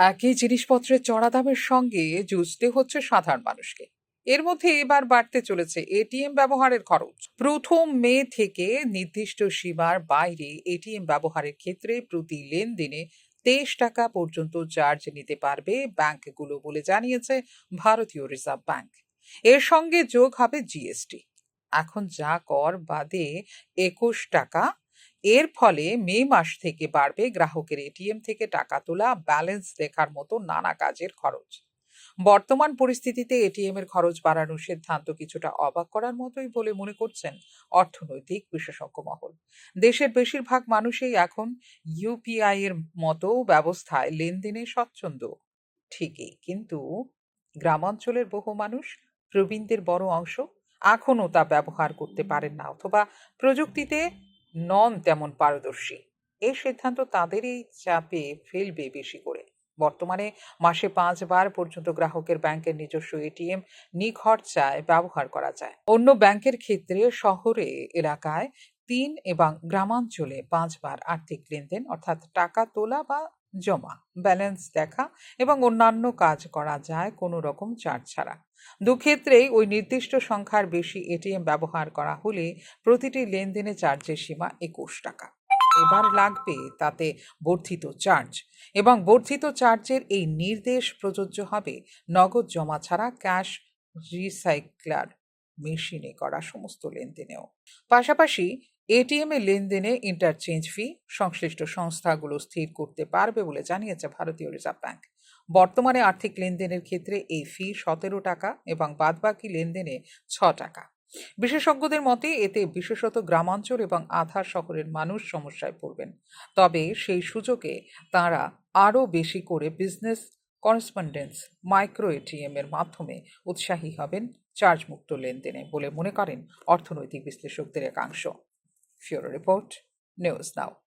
একই জিনিসপত্রের চড়া দামের সঙ্গে জুঝতে হচ্ছে সাধারণ মানুষকে। এর মধ্যে এবার বাড়তে চলেছে এটিএম ব্যবহারের খরচ। প্রথম মে থেকে নির্দিষ্ট সীমার বাইরে এটিএম ব্যবহারের ক্ষেত্রে প্রতি লেনদেনে তেইশ টাকা পর্যন্ত চার্জ নিতে পারবে ব্যাংকগুলো বলে জানিয়েছে ভারতীয় রিজার্ভ ব্যাংক। এর সঙ্গে যোগ হবে জিএসটি। এখন যা কর বাদে একুশ টাকা এর ফলে মে মাস থেকে বাড়বে গ্রাহকের এটিএম থেকে টাকা তোলা, ব্যালেন্স দেখার মতো নানা কাজের খরচ। বর্তমান পরিস্থিতিতে এটিএম এর খরচ বাড়ানোর সিদ্ধান্ত কিছুটা অবাক করার মতোই বলে মনে করছেন অর্থনৈতিক বিশেষজ্ঞ মহল। দেশের বেশিরভাগ মানুষই এখন ইউপিআই এর মতো ব্যবস্থায় লেনদেনে স্বচ্ছন্দ। ঠিকই, কিন্তু গ্রামাঞ্চলের বহু মানুষ প্রবীণদের বড় অংশ এখনও তা ব্যবহার করতে পারেন না অথবা প্রযুক্তিতে নন তেমন পারদর্শী। এই সিদ্ধান্ত তাদেরই চাপে ফেলবে বেশি করে। বর্তমানে মাসে পাঁচবার পর্যন্ত গ্রাহকের ব্যাংকের নিজস্ব এটিএম নিখরচায় ব্যবহার করা যায় অন্য ব্যাংকের ক্ষেত্রে শহরে, এলাকায় তিন এবং গ্রামাঞ্চলে পাঁচবার আর্থিক লেনদেন, অর্থাৎ টাকা তোলা বা জমা ব্যালেন্স দেখা এবং অন্যান্য কাজ করা যায় কোনো রকম চার্জ ছাড়া। দুক্ষেত্রেই ওই নির্দিষ্ট সংখ্যার বেশি এটিএম ব্যবহার করা হলে প্রতিটি লেনদেনে চার্জের সীমা একুশ টাকা। এবার লাগবে তাতে বর্ধিত চার্জ এবং বর্ধিত চার্জের এই নির্দেশ প্রযোজ্য হবে নগদ জমা ছাড়া ক্যাশ রিসাইক্লার মেশিনে করা সমস্ত লেনদেনেও। পাশাপাশি এটিএম এ লেনদেনে ইন্টারচেঞ্জ ফি সংশ্লিষ্ট সংস্থাগুলো স্থির করতে পারবে বলে জানিয়েছে ভারতীয় রিজার্ভ ব্যাংক। বর্তমানে আর্থিক লেনদেনের ক্ষেত্রে এই ফি সতেরো টাকা এবং বাদবাকি লেনদেনে ছ টাকা। বিশেষজ্ঞদের মতে, এতে বিশেষত গ্রামাঞ্চল এবং আধা শহরের মানুষ সমস্যায় পড়বেন। তবে সেই সুযোগে তারা আরও বেশি করে বিজনেস করেসপন্ডেন্স মাইক্রো এটিএম এর মাধ্যমে উৎসাহী হবেন চার্জমুক্ত লেনদেনে বলে মনে করেন অর্থনৈতিক বিশ্লেষকদের একাংশ। Furo Report, News Now.